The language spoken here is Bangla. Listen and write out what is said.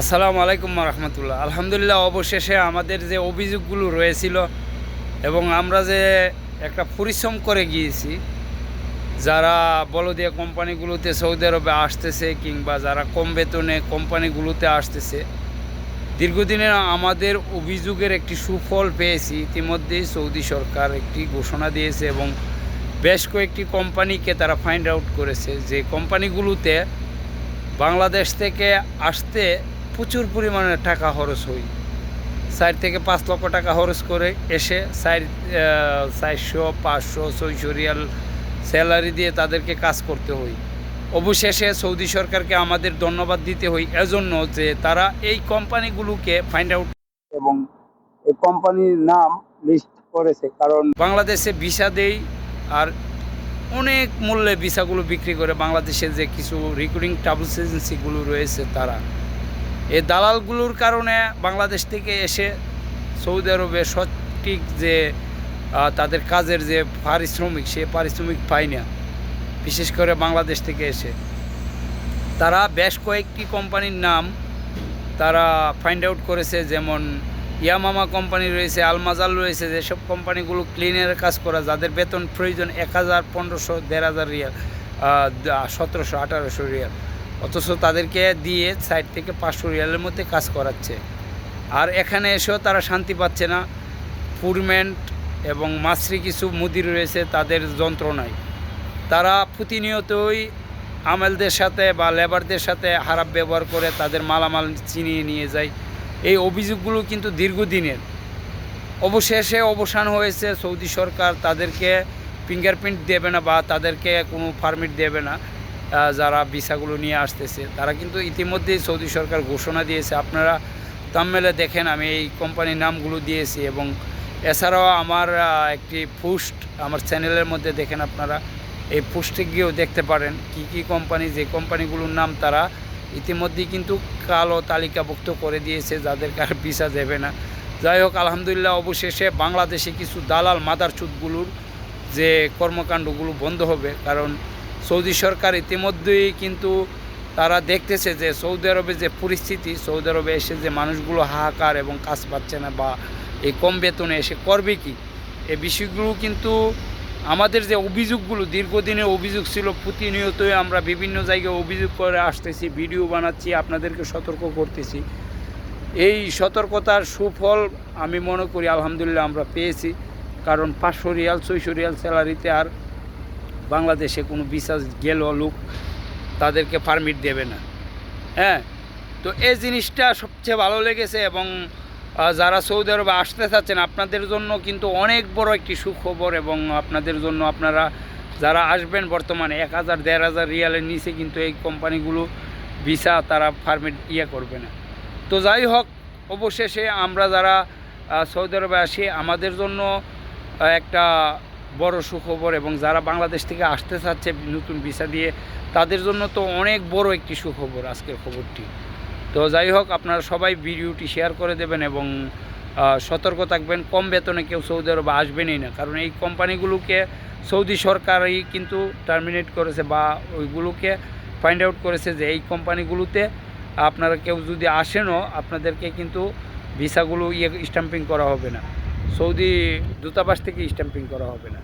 আসসালামু আলাইকুম রহমতুল্লাহ। আলহামদুলিল্লাহ, অবশেষে আমাদের যে অভিযোগগুলো রয়েছিল এবং আমরা যে একটা পরিশ্রম করে গিয়েছি, যারা বলদিয়া কোম্পানিগুলোতে সৌদি আরবে আসতেছে কিংবা যারা কম বেতনে কোম্পানিগুলোতে আসতেছে, দীর্ঘদিনের আমাদের অভিযোগের একটি সুফল পেয়েছি। ইতিমধ্যেই সৌদি সরকার একটি ঘোষণা দিয়েছে এবং বেশ কয়েকটি কোম্পানিকে তারা ফাইন্ড আউট করেছে। যে কোম্পানিগুলোতে বাংলাদেশ থেকে আসতে প্রচুর পরিমাণে টাকা খরচ হয়। চার থেকে পাঁচ লক্ষ টাকা খরচ করে এসে চার চারশো পাঁচশো ছয়শো রিয়াল স্যালারি দিয়ে তাদেরকে কাজ করতে হয়। অবশেষে সৌদি সরকারকে আমাদের ধন্যবাদ দিতে হয় এজন্য যে তারা এই কোম্পানিগুলোকে ফাইন্ড আউট এবং এই কোম্পানির নাম লিস্ট করেছে কারণ বাংলাদেশে ভিসা দেই আর অনেক মূল্যে ভিসাগুলো বিক্রি করে বাংলাদেশে যে কিছু রিক্রুটিং ট্রাভেলস এজেন্সিগুলো রয়েছে তারা। এই দালালগুলোর কারণে বাংলাদেশ থেকে এসে সৌদি আরবে সঠিক যে তাদের কাজের যে পারিশ্রমিক, সে পারিশ্রমিক পায় না। বিশেষ করে বাংলাদেশ থেকে এসে। তারা বেশ কয়েকটি কোম্পানির নাম তারা ফাইন্ড আউট করেছে, যেমন ইয়ামামা কোম্পানি রয়েছে, আলমাজাল রয়েছে, যেসব কোম্পানিগুলো ক্লিনের কাজ করা, যাদের বেতন প্রয়োজন এক হাজার পনেরোশো, দেড় হাজার রিয়াল সতেরোশো, আঠারোশো রিয়াল। অথচ তাদেরকে দিয়ে সাইড থেকে পাঁচশো রিয়ালের মধ্যে কাজ করাচ্ছে। আর এখানে এসেও তারা শান্তি পাচ্ছে না। ফুরমেন্ট এবং মাছরি কিছু মুদির রয়েছে, তাদের যন্ত্রণায়। তারা প্রতিনিয়তই আমেলদের সাথে বা লেবারদের সাথে হারাপ ব্যবহার করে তাদের মালামাল চিনিয়ে নিয়ে যায়। এই অভিযোগগুলো কিন্তু দীর্ঘদিনের। অবশেষে অবসান হয়েছে, সৌদি সরকার তাদেরকে ফিঙ্গারপ্রিন্ট দেবে না বা তাদেরকে কোনো পারমিট দেবে না। যারা ভিসাগুলো নিয়ে আসতেছে, তারা কিন্তু ইতিমধ্যেই সৌদি সরকার ঘোষণা দিয়েছে। আপনারা তামমেলে দেখেন, আমি এই কোম্পানির নামগুলো দিয়েছি এবং এছাড়াও আমার একটি পোস্ট আমার চ্যানেলের মধ্যে দেখেন আপনারা, এই পোস্টে গিয়েও দেখতে পারেন কি কি কোম্পানি যে কোম্পানিগুলোর নাম তারা ইতিমধ্যেই কিন্তু কালো তালিকাভুক্ত করে দিয়েছে যাদের কার ভিসা দেবে না। যাই হোক, আলহামদুলিল্লাহ অবশেষে বাংলাদেশে কিছু দালাল মাদার চুতগুলোর যে কর্মকাণ্ডগুলো বন্ধ হবে, কারণ সৌদি সরকার ইতিমধ্যেই কিন্তু তারা দেখতেছে যে সৌদি আরবে যে পরিস্থিতি, সৌদি আরবে এসে যে মানুষগুলো হাহাকার এবং কাজ পাচ্ছে না বা এই কম বেতনে এসে করবে কি? এই বিষয়গুলো কিন্তু আমাদের যে অভিযোগগুলো, দীর্ঘদিনের অভিযোগ ছিল, প্রতিনিয়তই আমরা বিভিন্ন জায়গায় অভিযোগ করে আসতেছি, ভিডিও বানাচ্ছি, আপনাদেরকে সতর্ক করতেছি। এই সতর্কতার সুফল আমি মনে করি, আলহামদুলিল্লাহ, আমরা পেয়েছি। কারণ পাঁচশো রিয়াল, ছয়শো রিয়াল স্যালারিতে আর বাংলাদেশে কোনো বিশ্বাস গেল লোক তাদেরকে পারমিট দেবে না। হ্যাঁ তো এই জিনিসটা সবচেয়ে ভালো লেগেছে এবং যারা সৌদি আরবে আসতে চাচ্ছেন, আপনাদের জন্য কিন্তু অনেক বড় একটি সুখবর এবং আপনাদের জন্য আপনারা যারা আসবেন বর্তমানে এক হাজার, দেড় হাজার রিয়ালের নিচে কিন্তু এই কোম্পানিগুলো ভিসা তারা পারমিট ইয়ে করবে না। তো যাই হোক, অবশেষে আমরা যারা সৌদি আরবে আসি, আমাদের জন্য একটা বড় সুখবর এবং যারা বাংলাদেশ থেকে আসতে চাচ্ছে নতুন ভিসা দিয়ে, তাদের জন্য তো অনেক বড় একটি সুখবর আজকের খবরটি। তো যাই হোক, আপনারা সবাই ভিডিওটি শেয়ার করে দেবেন এবং সতর্ক থাকবেন। কম বেতনে কেউ সৌদি আরবে আসবেনই না। কারণ এই কোম্পানিগুলোকে সৌদি সরকারই কিন্তু টার্মিনেট করেছে বা ওইগুলোকে ফাইন্ড আউট করেছে যে এই কোম্পানিগুলোতে আপনারা কেউ যদি আসেনও, আপনাদেরকে কিন্তু ভিসাগুলো ইয়ে স্ট্যাম্পিং করা হবে না। সৌদি দূতাবাস থেকে স্ট্যাম্পিং করা হবে না।